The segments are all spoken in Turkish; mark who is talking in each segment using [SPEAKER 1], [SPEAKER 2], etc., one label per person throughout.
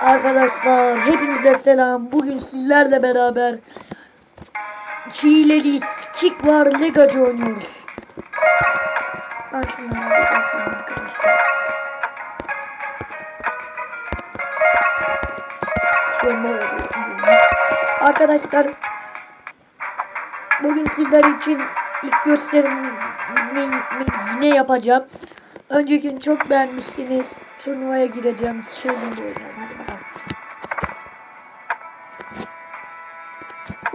[SPEAKER 1] Arkadaşlar hepinize selam. Bugün sizlerle beraber Çiğleli Kick var Legacı oynuyoruz. Ben arkadaşlar. Arkadaşlar bugün sizler için ilk gösterimi yine yapacağım. Önceki gün çok beğenmiştiniz. Turnuvaya gireceğim. Çılgın bir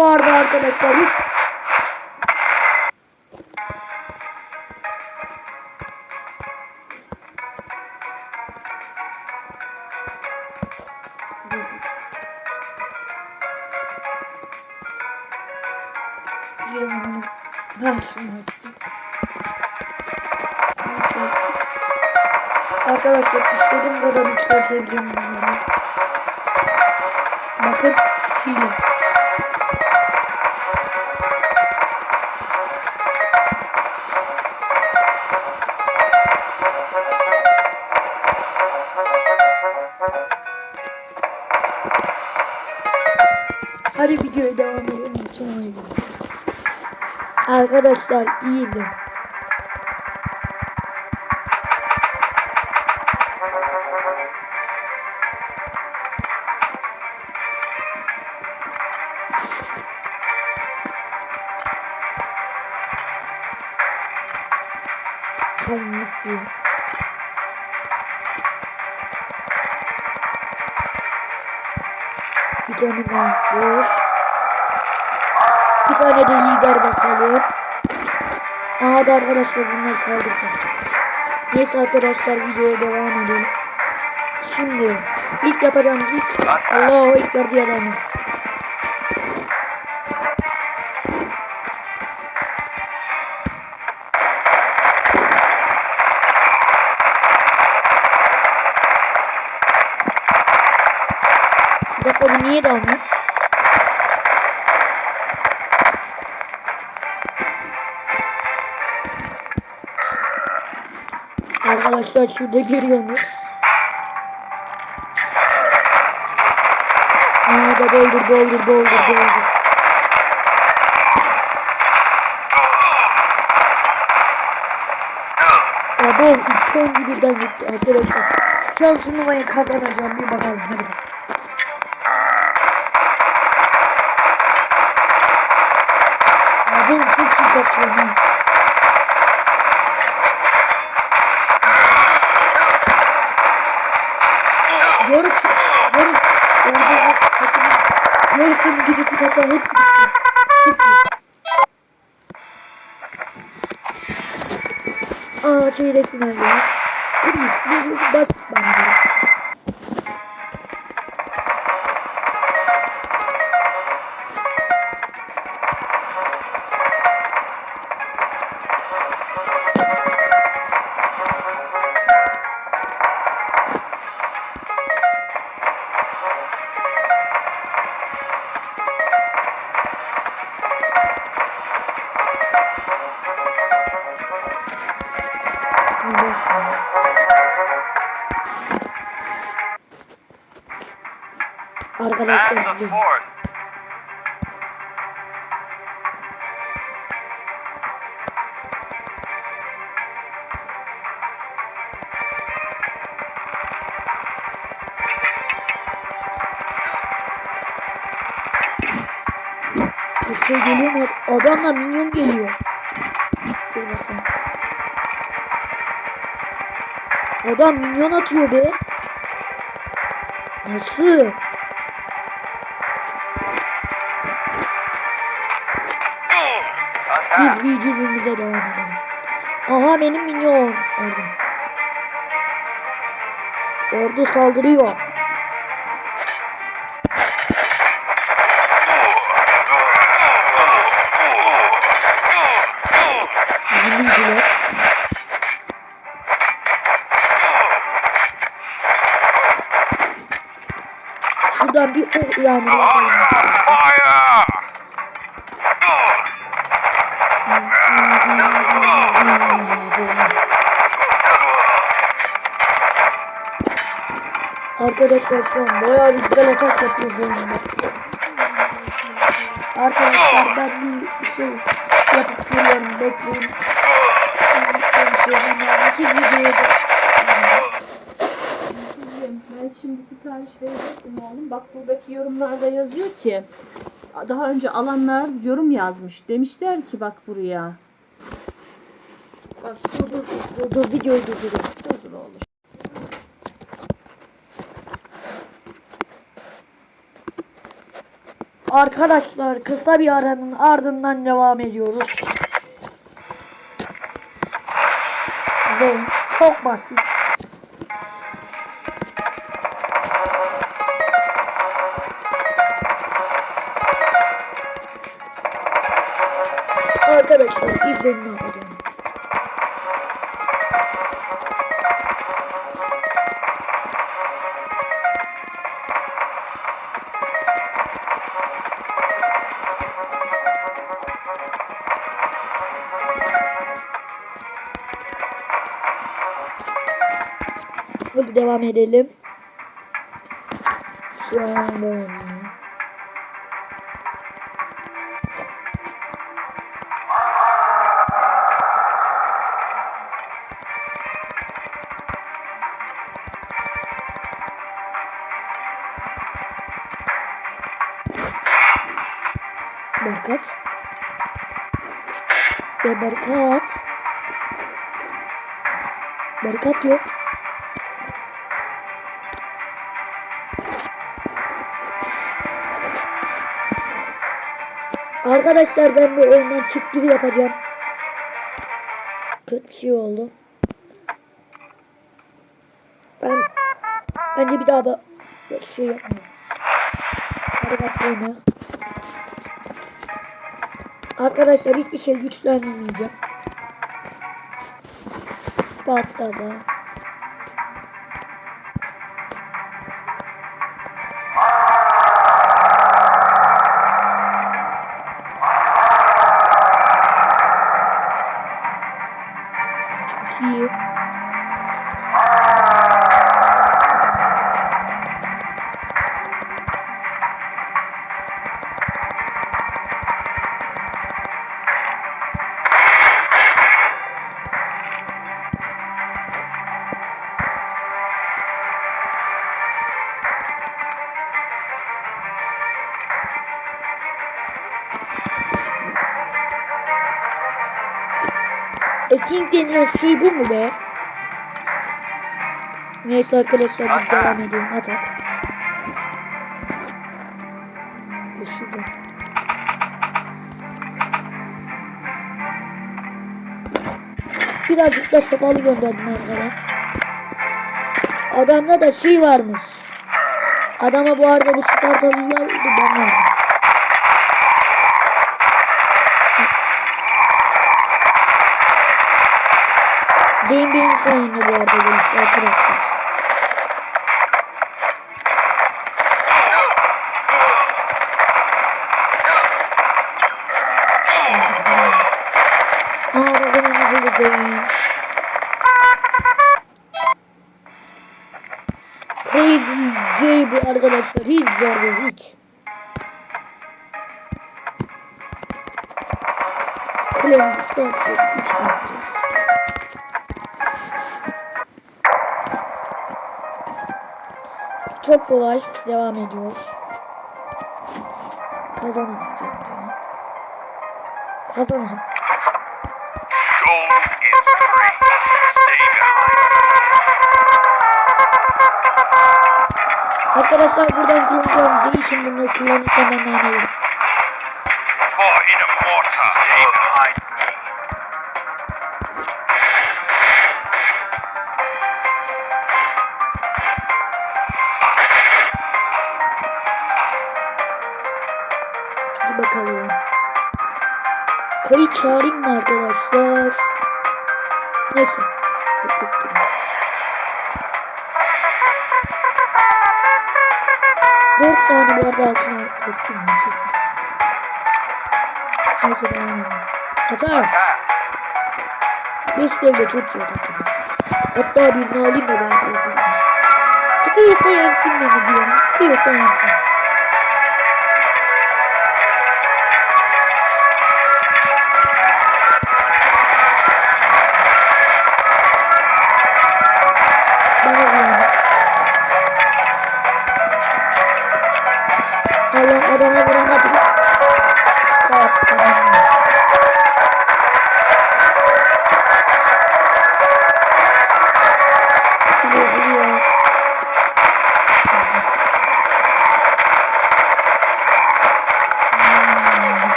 [SPEAKER 1] arada arkadaşlar hiç. Arkadaşlar istediğim kadar yükseltebilirim bunları. Bakın hile. Arkadaşlar iyi izleyin. Mutluyum. Bir tane daha. Bir lider basalım. Aha da arkadaşlar bunlar saldıracak. Neyse arkadaşlar videoya devam edelim. Şimdi ilk yapacağımız ilk Allahu Ekber diye adamı. Arkadaşlar şurada görüyorsunuz. Aa da doldur doldur doldur doldur. Abo iki oyuncu birden gitti arkadaşlar. Şu an turnuvayı kazanacağım bir bakalım hadi. Abo çok iyi kaçıyor. Yarı. Yarı. Orada takımın yarısının gücü hatta hepsi gitti. Çok iyi. Aa çeyrek finaldeyiz. Chris bu basit bence. Şimdi
[SPEAKER 2] Fort.
[SPEAKER 1] bir şey geliyor mu? Adamla minyon geliyor. Dur bakalım. Adam minyon atıyor be. Nasıl? Biz videomuza devam edelim. Aha benim minyon. Orada. Ordu saldırıyor. Bizim bilgiler. Şuradan bir ok yani. Şu an bayağı bir güzel atak yapıyoruz oyunda. Arkadaşlar ben bir şey yapıp geliyorum bekleyin. Siz videoyu da
[SPEAKER 3] Ben şimdi sipariş verecektim oğlum. Bak buradaki yorumlarda yazıyor ki daha önce alanlar yorum yazmış. Demişler ki bak buraya.
[SPEAKER 1] Bak dur dur dur dur videoyu durduruyorum.
[SPEAKER 3] Dur dur oğlum.
[SPEAKER 1] Arkadaşlar kısa bir aranın ardından devam ediyoruz. Zeyn çok basit. Hadi devam edelim. Şu an böyle. Barikat. Ya barikat. Barikat yok. Arkadaşlar ben bu oyundan gibi yapacağım. Kötü bir şey oldu. Ben bence bir daha böyle şey yapmayayım. Arkadaşlar hiçbir şey güçlendirmeyeceğim. Bas gaza. Çok iyi. Eting denilen şey bu mu be? Neyse arkadaşlar biz devam edelim. Atak. Bu şurada. Birazcık da sopalı gönderdim arkadan. Adamda da şey varmış. Adama bu arada bu Spartalı'yı aldı ben verdim. Zeyn benim sayemde bu arada arkadaşlar. Crazy J bu arkadaşlar. Hiç değil hiç. Kulemizi sadece 3 yapacağız. Çok kolay. Devam ediyoruz. Kazanamayacağım diyor. Kazanırım. Arkadaşlar buradan kullanacağım Z için bunu kullanırsam ben anlayayım. Çağırayım mı arkadaşlar? Neyse. Dört tane bu arada altına beklettim. Neyse devam edelim. Hata. Beş devre çok iyi atak. Hatta birini alayım da ben de İstiyorsa yensin beni diyorum. İstiyorsa yensin.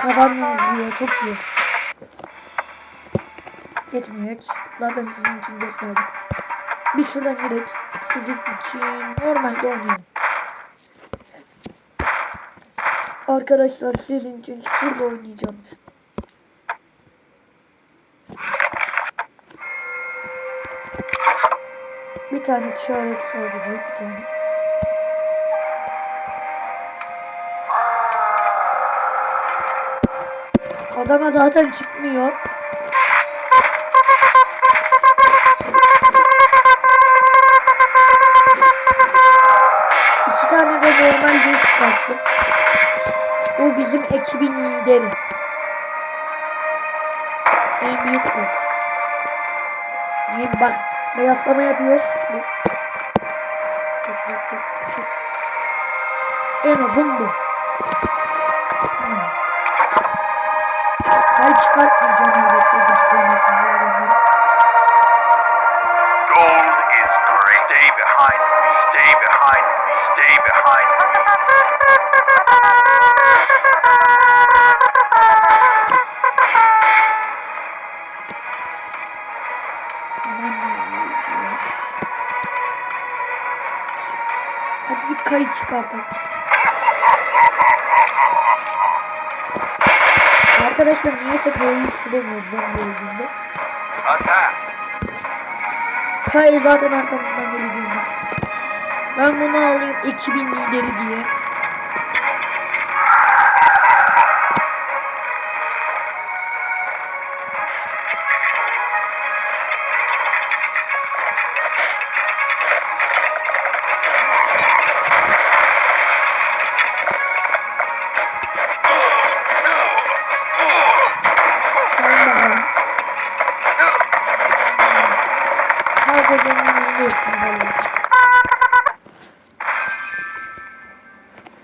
[SPEAKER 1] Kazanmamız diyor çok iyi. Geçmeyek. Zaten sizin için gösterdim. Bir şuradan gidelim. Sizin için normalde oynayalım. Arkadaşlar sizin için şurada oynayacağım. Bir tane işaret sadece bir tane. Adama zaten çıkmıyor. İki tane de normal bir çıkarttım. Bu bizim ekibin lideri. En büyük bu. Niye bak beyaslama yapıyoruz. En uzun bu. Hadi bir kayı çıkartalım. Arkadaşlar niyeyse kayıyı süremiyoruz zombi.
[SPEAKER 2] Attack.
[SPEAKER 1] Kayı zaten arkamızdan geleceğinde. Ben bunu alayım 2000 lideri diye.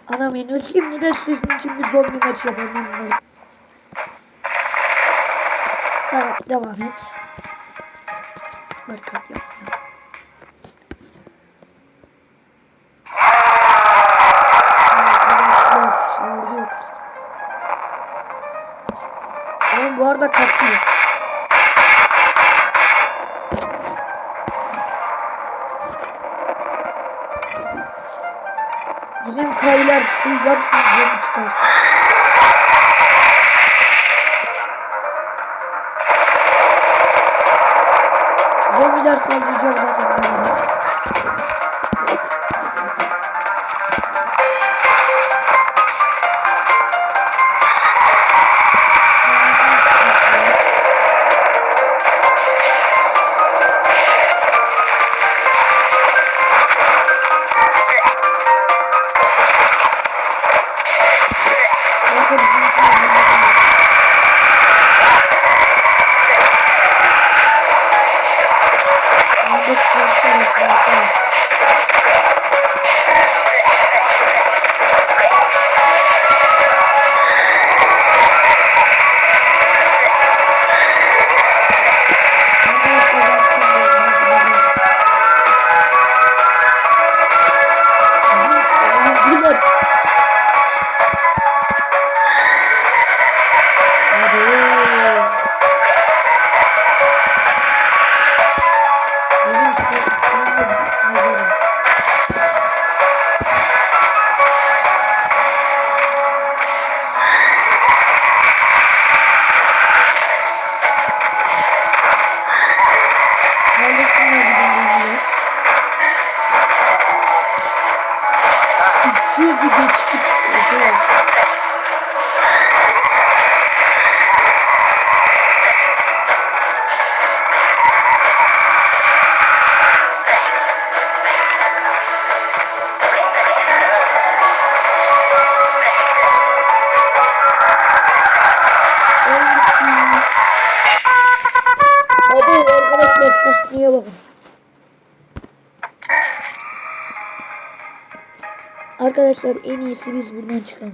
[SPEAKER 1] Anam henüz şimdi de sizin için bir zombi maçı yapalım onları. Devam, et. Bak yapma. Arkadaşlar soruyor kız. Oğlum bu arada kasıyor. Bizim kayılar şey yapsın diye çıkarsın? Zombiler saldıracak zaten. Arkadaşlar en iyisi biz buradan çıkalım.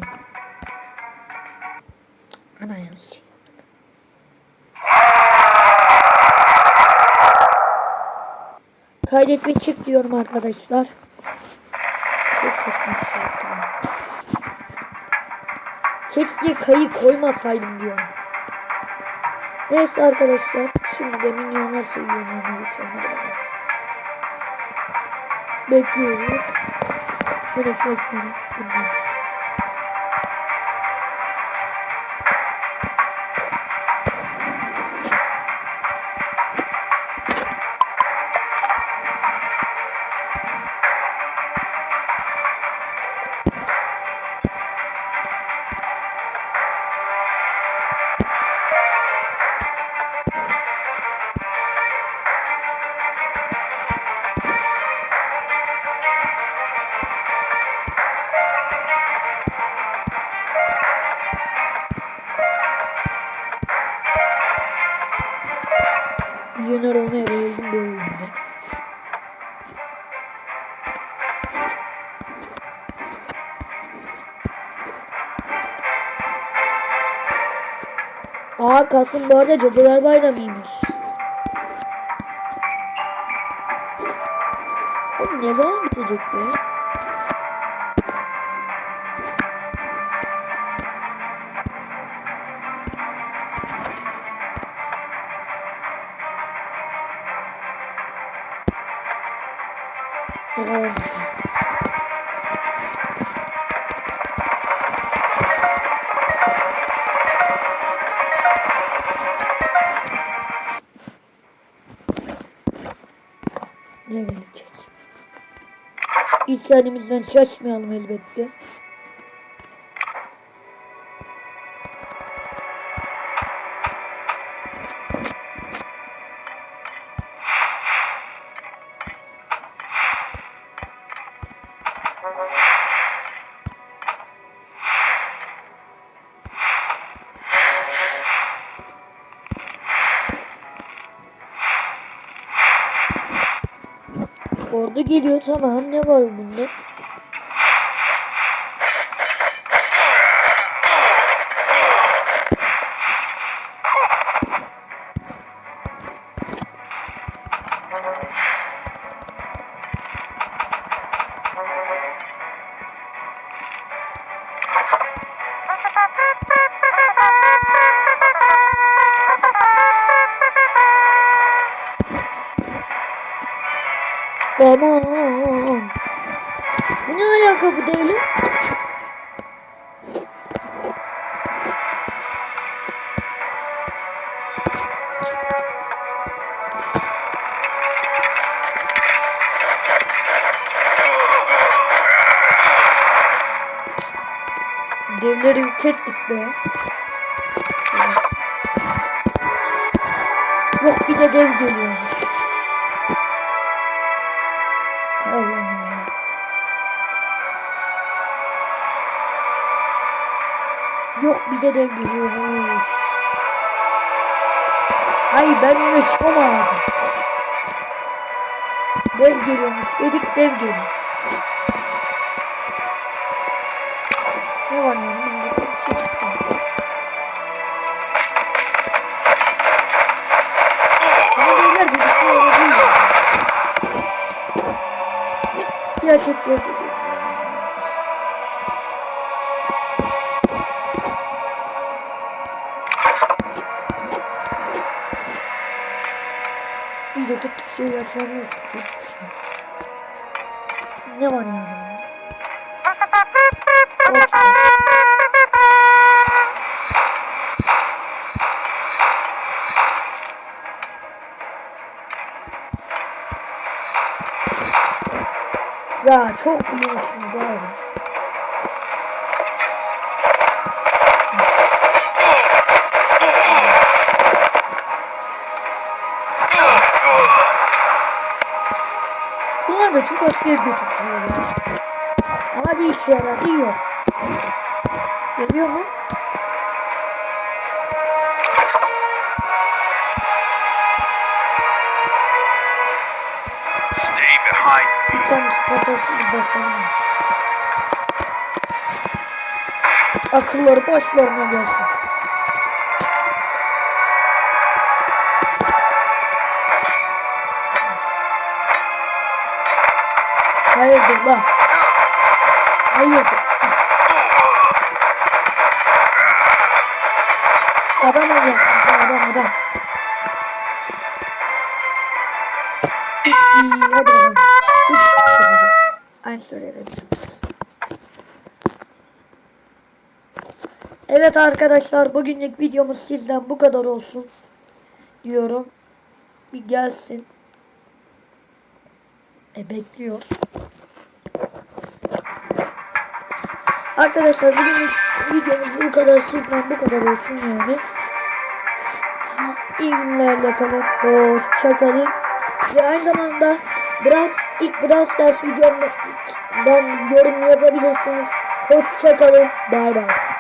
[SPEAKER 1] Ana yanlış. Kaydetme çık diyorum arkadaşlar. Çok saçma şey. Keşke kayı koymasaydım diyorum. Neyse arkadaşlar. Şimdi de. Hadi bakalım. Bekliyoruz. 都得说出来 Kasım bu arada Cadılar Bayramı'ymış. Oğlum ne zaman bitecek bu? Ne İlk halimizden şaşmayalım elbette. Orada geliyor tamam ne var bunda? Aman. Bu ne alaka bu deli? Devleri yük ettik be. Yok bir de dev geliyormuş. Yok bir de dev geliyor. Uf. Hayır ben öyle çıkamam. Dev geliyormuş. Dedik dev geliyor. Ne var yani? Biz şey şey. Ne var yani? Ya çok biliyorsunuz abi. bir götürtüyor ya. Ama bir işe yaradı yok. Geliyor mu? Bir tane spotası basalım. Akılları başlarına gelsin. Hayırdır lan? Hayırdır? Adam olacaksın adam adam. İyi hadi bakalım. Aynı soruya. Evet arkadaşlar bugünlük videomuz sizden bu kadar olsun diyorum. Bir gelsin. E bekliyor. Arkadaşlar bugünlük videomuz bu kadar sizden bu kadar olsun yani. İyi günlerle kalın. Hoşça kalın. Ve aynı zamanda biraz ilk biraz ders videomdan yorum yazabilirsiniz. Hoşça kalın. Bay bay.